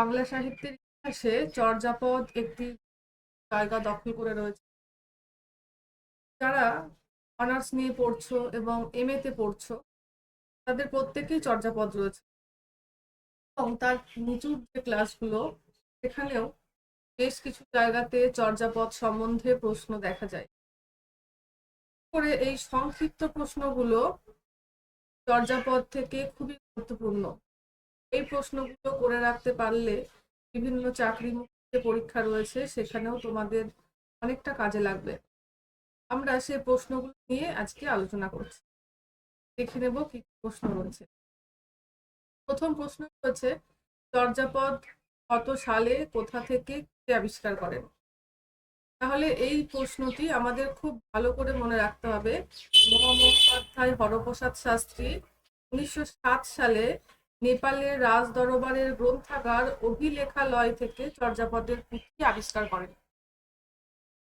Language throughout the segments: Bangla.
বাংলা সাহিত্যের ইতিহাসে চর্যাপদ একটি জায়গা দখল করে রয়েছে। যারা অনার্স নিয়ে পড়ছো এবং এম তে পড়ছো, তাদের প্রত্যেকেই চর্যাপদ রয়েছে। এবং তার নিচুর যে ক্লাসগুলো সেখানেও বেশ কিছু জায়গাতে চর্যাপদ সম্বন্ধে প্রশ্ন দেখা যায়। করে এই সংক্ষিপ্ত প্রশ্নগুলো চর্যাপদ থেকে খুবই গুরুত্বপূর্ণ। এই প্রশ্নগুলো করে রাখতে পারলে বিভিন্ন চাকরি পরীক্ষা রয়েছে, সেখানেও তোমাদের অনেকটা কাজে লাগবে। আমরা সে প্রশ্নগুলো নিয়ে আজকে আলোচনা করছি। দেখে নেব কি প্রশ্ন রয়েছে। প্রথম প্রশ্ন হচ্ছে চর্যাপদ কত সালে কোথা থেকে আবিষ্কার করেন? তাহলে এই প্রশ্নটি আমাদের খুব ভালো করে মনে রাখতে হবে। মহামহোপাধ্যায় হরপ্রসাদ শাস্ত্রী উনিশশো সাত সালে নেপালের রাজ দরবারের গ্রন্থাগার অভিলেখালয় থেকে চর্যাপদের পুঁথি আবিষ্কার করেন।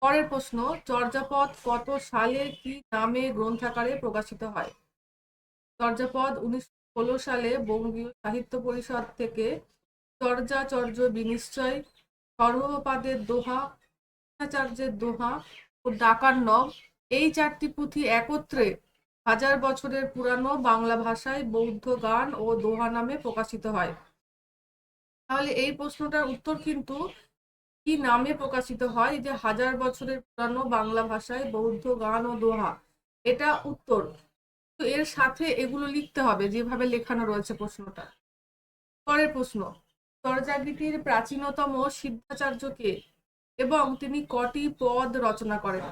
পরের প্রশ্ন, চর্যাপদ কত সালে কি নামে গ্রন্থাকারে প্রকাশিত হয়? চর্যাপদ উনিশশো ষোলো সালে বঙ্গীয় সাহিত্য পরিষদ থেকে চর্যাচর্য বিনিশ্চয় সর্বপাদের দোহা আচার্যের দোহা ও ডাকার নব এই চারটি পুঁথি একত্রে হাজার বছরের পুরানো বাংলা ভাষায় বৌদ্ধ গান ও দোহা নামে প্রকাশিত হয়। তাহলে এই প্রশ্নটার উত্তর কিন্তু কি নামে প্রকাশিত হয়? যে হাজার বছরের পুরানো বাংলা ভাষায় বৌদ্ধ গান ও দোহা, এটা উত্তর। তো এর সাথে এগুলো লিখতে হবে, যেভাবে লেখানো রয়েছে প্রশ্নটা। পরের প্রশ্ন চর্যাগীতির প্রাচীনতম সিদ্ধাচার্য কে এবং তিনি কটি পদ রচনা করেন?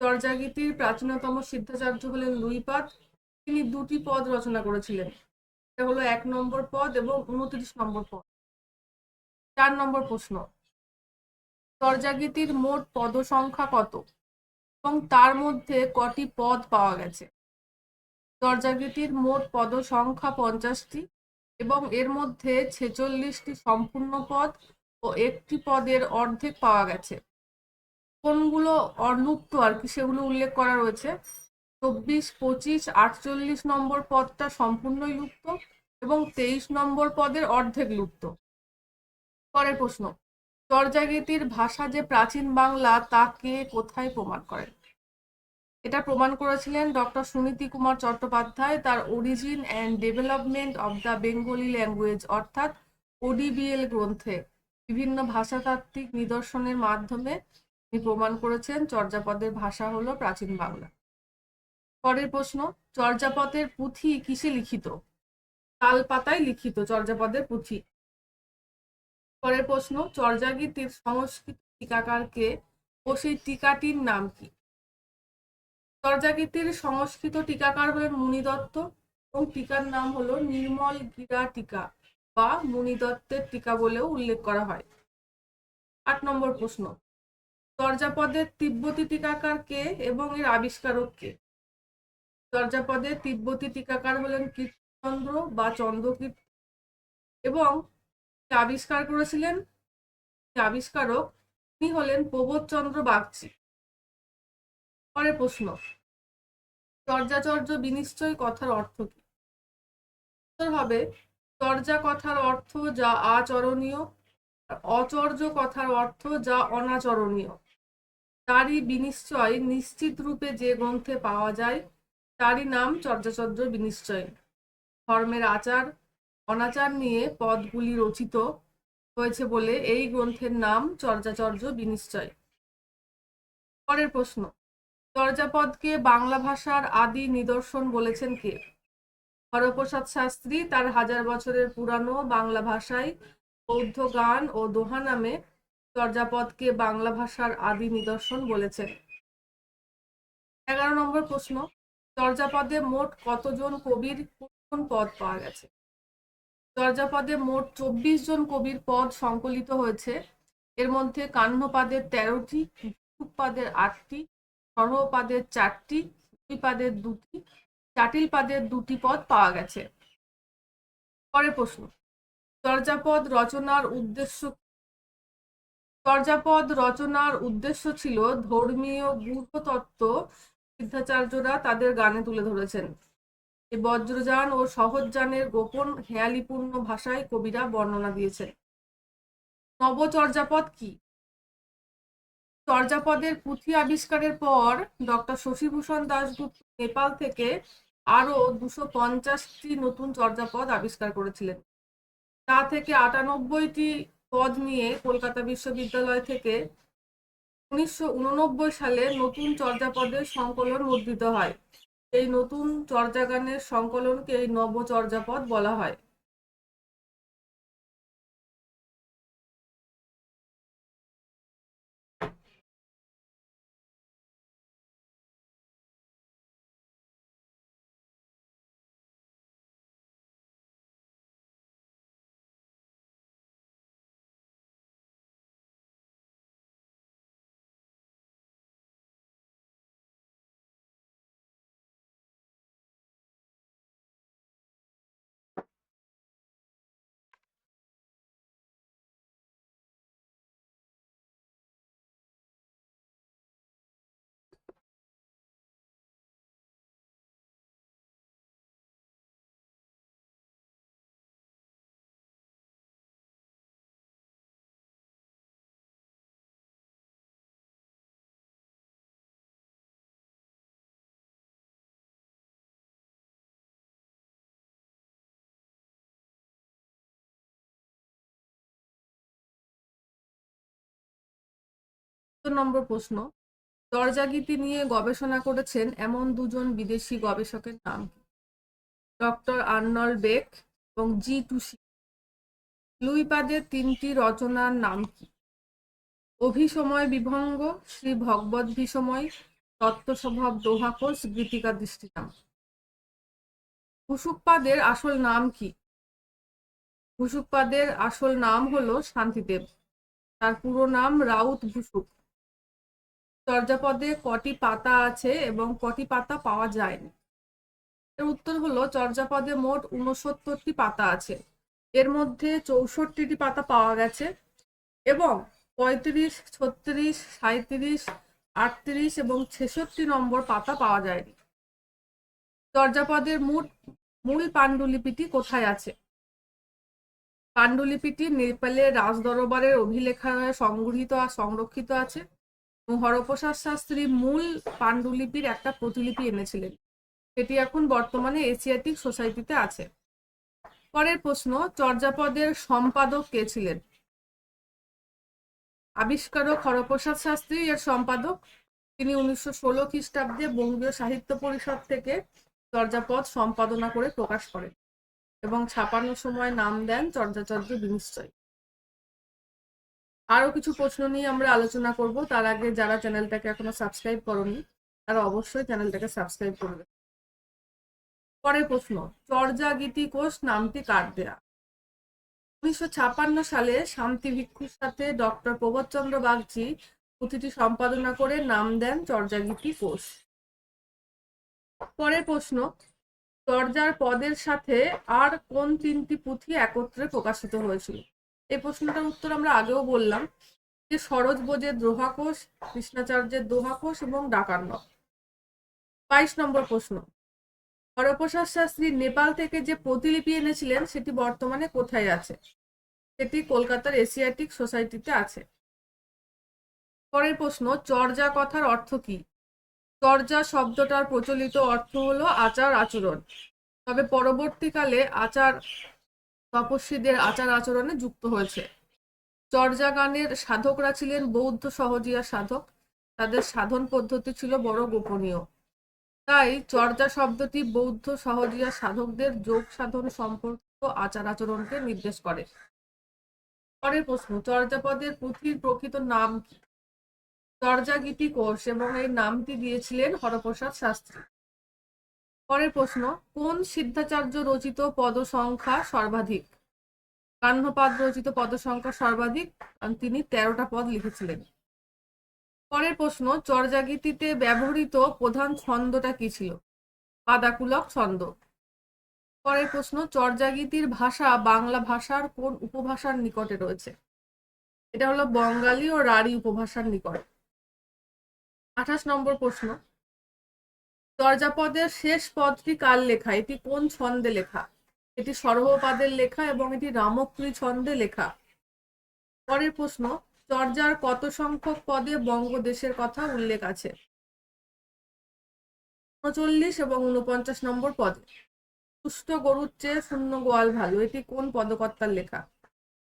চর্যাগীতির প্রাচীনতম সিদ্ধাচার্য হলেন লুইপাদ তিনি দুটি পদ রচনা করেছিলেন। এটা হলো এক নম্বর পদ এবং উনত্রিশ নম্বর পদ। চার নম্বর প্রশ্ন। চর্যাগীতির মোট পদ সংখ্যা কত? এবং তার মধ্যে কটি পদ পাওয়া গেছে। চর্যাগীতির মোট পদ সংখ্যা পঞ্চাশটি এবং এর মধ্যে ছেচল্লিশটি সম্পূর্ণ পদ ও একটি পদের অর্ধেক পাওয়া গেছে। কোনগুলো অলুপ্ত আর কি সেগুলো উল্লেখ করা রয়েছে। চব্বিশ, পঁচিশ, আটচল্লিশ নম্বর পদটা সম্পূর্ণই লুপ্ত এবং তেইশ নম্বর পদের অর্ধেক লুপ্ত। পরের প্রশ্ন চর্যাগীতির ভাষা যে প্রাচীন বাংলা তাকে কোথায় প্রমাণ করেন এটা প্রমাণ করেছিলেন ডক্টর সুনীতি কুমার চট্টোপাধ্যায় তার origin and development of the Bengali language অর্থাৎ ওডিবিএল গ্রন্থে। বিভিন্ন ভাষাতাত্ত্বিক নিদর্শনের মাধ্যমে তিনি প্রমাণ করেছেন চর্যাপদের ভাষা হলো প্রাচীন বাংলা। পরের প্রশ্ন, চর্যাপদের পুঁথি কিসে লিখিত? তাল পাতায় লিখিত চর্যাপদের পুঁথি। পরের প্রশ্ন, চর্যাগীতির সংস্কৃত টিকাকারকে ও সেই টিকাটির নাম কি? চর্যাগীতির সংস্কৃত টিকাকার হলেন মুনিদত্ত এবং টিকার নাম হলো নির্মল গিরা টিকা বা মুনিদত্তের টিকা বলেও উল্লেখ করা হয়। আট নম্বর প্রশ্ন চর্যাপদের তিব্বতী টিকাকার কে এবং এর আবিষ্কারক কে? চর্যাপদের তিব্বতী টিকাকার হলেন কীর্তিচন্দ্র বা চন্দ্রকীর্তি এবং আবিষ্কার করেছিলেন? আবিষ্কারক? তিনি হলেন প্রবোধচন্দ্র বাগচি। পরের প্রশ্ন। চর্যাচর্য বিনিশ্চয় কথার অর্থ কি? হবে, চর্যা কথার অর্থ যা আচরণীয় অচর্য কথার অর্থ যা অনাচরণীয়। তারই বিনিশ্চয় নিশ্চিত রূপে যে গ্রন্থে পাওয়া যায়, তারই নাম চর্যাচর্য বিনিশ্চয়। ধর্মের আচার, অনাচার নিয়ে পদগুলি রচিত হয়েছে বলে এই গ্রন্থের নাম চর্যাচর্য বিনিশ্চয়। পরের প্রশ্ন, চর্যাপদকে বাংলা ভাষার আদি নিদর্শন বলেছেন কে? হরপ্রসাদ শাস্ত্রী তার হাজার বছরের পুরানো বাংলা ভাষায় বৌদ্ধ গান ও দোহা নামে চর্যাপদকে বাংলা ভাষার আদি নিদর্শন বলেছেন এগারো নম্বর প্রশ্ন চর্যাপদে মোট কতজন কবির কোন পদ পাওয়া গেছে? চর্যাপদে মোট চব্বিশ জন কবির পদ সংকলিত হয়েছে। এর মধ্যে কাহ্নপাদের তেরোটি পাদের আটটি সরহপাদের চারটি পাদের দুটি চাটিল পাদের দুটি পদ পাওয়া গেছে। পরের প্রশ্ন চর্যাপদ রচনার উদ্দেশ্য চর্যাপদ রচনার উদ্দেশ্য ছিল ধর্মীয় গূঢ়তত্ত্ব সিদ্ধাচার্যরা তাদের গানে তুলে ধরেছেন। এই বজ্রযান ও সহজযানের গোপন হেয়ালিপূর্ণ ভাষায় কবিরা বর্ণনা দিয়েছেন। নবচর্যাপদ কি? চর্যাপদের পুঁথি আবিষ্কারের পর ডক্টর শশীভূষণ দাশগুপ্ত নেপাল থেকে আরও দুশো পঞ্চাশটি নতুন চর্যাপদ আবিষ্কার করেছিলেন। তা থেকে আটানব্বইটি পদ নিয়ে কলকাতা বিশ্ববিদ্যালয় থেকে উনিশশো উননব্বই সালে নতুন চর্যাপদের সংকলন মুদ্রিত হয়। এই নতুন চর্যাগানের সংকলনকে এই নবচর্যাপদ বলা হয়। নম্বর প্রশ্ন। দরজাগীতি নিয়ে গবেষণা করেছেন এমন দুজন বিদেশি গবেষকের নাম কি? ডক্টর আর্নল্ড বেক এবং জি টুসি লুইপাদের তিনটি রচনার নাম কি? অভিসময় বিভঙ্গ, শ্রী ভগবত বিষময়, তত্ত্বস্বভাব দোহাকোষ, গীতিকা দৃষ্টিনাম। ভুসুকপাদের আসল নাম কি? ভুসুকপাদের আসল নাম হলো শান্তিদেব। তার পুরো নাম রাউত ভুসুক চর্যাপদে কটি পাতা আছে এবং কটি পাতা পাওয়া যায়নি। এর উত্তর হলো চর্যাপদে মোট উনসত্তরটি পাতা আছে। এর মধ্যে চৌষট্টিটি পাতা পাওয়া গেছে এবং পঁয়ত্রিশ, ছত্রিশ সাঁত্রিশ আটত্রিশ এবং ছেষট্টি নম্বর পাতা পাওয়া যায়নি। চর্যাপদের মূল মূল পাণ্ডুলিপিটি কোথায় আছে? পাণ্ডুলিপিটি নেপালের রাজদরবারের অভিলেখায় সংগৃহীত আর সংরক্ষিত আছে। হরপ্রসাদ শাস্ত্রী মূল পাণ্ডুলিপির একটা প্রতিলিপি এনেছিলেন। সেটি এখন বর্তমানে এশিয়াটিক সোসাইটিতে আছে। পরের প্রশ্ন, চর্যাপদের সম্পাদক কে ছিলেন? আবিষ্কারক হরপ্রসাদ শাস্ত্রী এর সম্পাদক তিনি উনিশশো ষোলো খ্রিস্টাব্দে বঙ্গীয় সাহিত্য পরিষদ থেকে চর্যাপদ সম্পাদনা করে প্রকাশ করেন এবং ছাপানোর সময় নাম দেন চর্যাচর্য বিনিশ্চয়। আরও কিছু প্রশ্ন নিয়ে আমরা আলোচনা করব। তার আগে যারা চ্যানেলটাকে এখনও সাবস্ক্রাইব করনি, তারা অবশ্যই চ্যানেলটাকে সাবস্ক্রাইব করবে পরের প্রশ্ন চর্যা গীতি কোষ নামটি কার দেয়া? উনিশশো ছাপান্ন সালে শান্তি ভিক্ষুর সাথে ডক্টর প্রবোধচন্দ্র বাগচি পুঁথিটি সম্পাদনা করে নাম দেন চর্যাগীতি কোষ। পরের প্রশ্ন, চর্যার পদের সাথে আর কোন তিনটি পুঁথি একত্রে প্রকাশিত হয়েছিল? এই প্রশ্নটার উত্তর আমরা আগেও বললাম, যে সরোজ বোজের দ্রোহাকোষ কৃষ্ণাচার্যের দোহাকোষ এবং ডাকান্ন বাইশ নম্বর প্রশ্ন, হরপ্রসাদ শাস্ত্রী নেপাল থেকে যে প্রতিলিপি এনেছিলেন, সেটি বর্তমানে কোথায় আছে? সেটি কলকাতার এশিয়াটিক সোসাইটিতে আছে। পরের প্রশ্ন, চর্যা কথার অর্থ কি? চর্যা শব্দটার প্রচলিত অর্থ হলো আচার আচরণ। তবে পরবর্তীকালে আচার তপস্বীদের আচার আচরণে যুক্ত হয়েছে। চর্যা গানের সাধকরা ছিলেন বৌদ্ধ সহজিয়া সাধক। তাদের সাধন পদ্ধতি ছিল বড় গোপনীয়। তাই চর্যা শব্দটি বৌদ্ধ সহজিয়া সাধকদের যোগ সাধন সম্পর্কিত আচার আচরণকে নির্দেশ করে। পরের প্রশ্ন, চর্যাপদের পুঁথির প্রকৃত নাম কি? চর্যা গীতি কোষ এবং এই নামটি দিয়েছিলেন হরপ্রসাদ শাস্ত্রী। পরের প্রশ্ন, কোন সিদ্ধাচার্য রচিত পদসংখ্যা সর্বাধিক? কাহ্নপাদ রচিত পদসংখ্যা সর্বাধিক তিনি তেরোটা পদ লিখেছিলেন। পরের প্রশ্ন, চর্যাগীতিতে ব্যবহৃত প্রধান ছন্দটা কি ছিল? পাদাকুলক ছন্দ। পরের প্রশ্ন, চর্যাগীতির ভাষা বাংলা ভাষার কোন উপভাষার নিকটে রয়েছে? এটা হলো বঙ্গালী ও রাঢ়ী উপভাষার নিকট। আঠাশ নম্বর প্রশ্ন চর্যাপদের শেষ পদটি কার লেখা? এটি কোন ছন্দে লেখা? এটি সর্বপাদের লেখা এবং এটি রামক্রী ছন্দে লেখা? পরের প্রশ্ন, চর্যার কত সংখ্যক পদে বঙ্গদেশের কথা উল্লেখ আছে? উনচল্লিশ এবং উনপঞ্চাশ নম্বর পদে। সুস্থ গরুর চেয়ে শূন্য গোয়াল ভালো। এটি কোন পদকর্তার লেখা?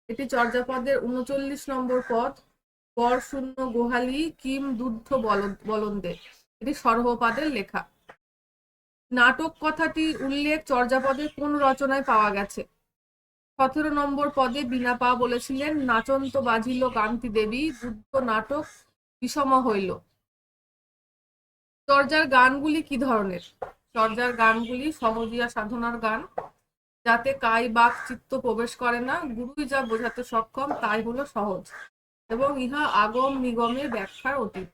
এটি চর্যাপদের উনচল্লিশ নম্বর পদ, গড় শূন্য গোহালি কিম বলদ- বলন্দে এটি সর্বপাদের লেখা। নাটক কথাটি উল্লেখ চর্যাপদের কোন রচনায় পাওয়া গেছে? সতেরো নম্বর পদে বিনা পা বলেছিলেন, নাচন্ত বাজিল কান্তি দেবী বুদ্ধ নাটক বিষম হইল। চর্যার গানগুলি কি ধরনের? চর্যার গানগুলি সহজিয়া সাধনার গান, যাতে কাই বাক চিত্ত প্রবেশ করে না, গুরুই যা বোঝাতে সক্ষম, তাই হলো সহজ এবং ইহা আগম নিগমের ব্যাখ্যার অতীত।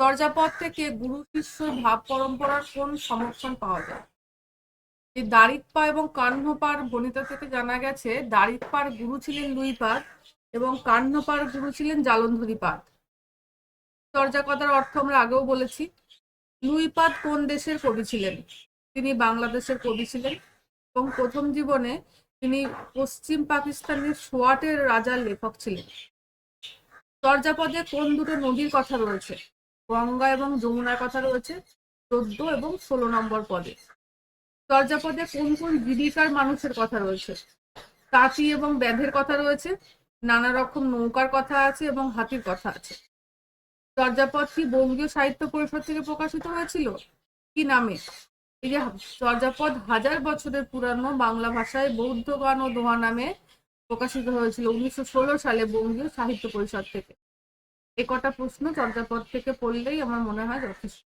চর্যাপদ থেকে গুরু শিষ্য ভাব পরম্পরার কোন সমর্থন পাওয়া যায়? এই দারিকপা এবং কান্নপার বনিতা থেকে জানা গেছে দারিকপার গুরু ছিলেন লুইপাদ এবং কান্নপার গুরু ছিলেন জালন্ধরিপাদ। চর্যাকতার অর্থ আমরা আগেও বলেছি, লুইপাদ কোন দেশের কবি ছিলেন? তিনি বাংলাদেশের কবি ছিলেন এবং প্রথম জীবনে তিনি পশ্চিম পাকিস্তানের সোয়াটের রাজার লেখক ছিলেন। চর্যাপদে কোন দুটো নদীর কথা রয়েছে? গঙ্গা এবং যমুনার কথা রয়েছে, চোদ্দ এবং ষোলো নম্বর পদে। চর্যাপদে কোন কোন জীবিকার মানুষের কথা রয়েছে? তাঁতি এবং ব্যাধের কথা রয়েছে, নানা রকম নৌকার কথা আছে এবং হাতির কথা আছে। চর্যাপদ কি বঙ্গীয় সাহিত্য পরিষদ থেকে প্রকাশিত হয়েছিল? কি নামে? এই যে চর্যাপদ হাজার বছরের পুরানো বাংলা ভাষায় বৌদ্ধ গান ও দোহা নামে প্রকাশিত হয়েছিল উনিশশো ষোলো সালে বঙ্গীয় সাহিত্য পরিষদ থেকে। এ কটা প্রশ্ন চর্যাপদ থেকে পড়লেই আমার মনে হয় যথেষ্ট।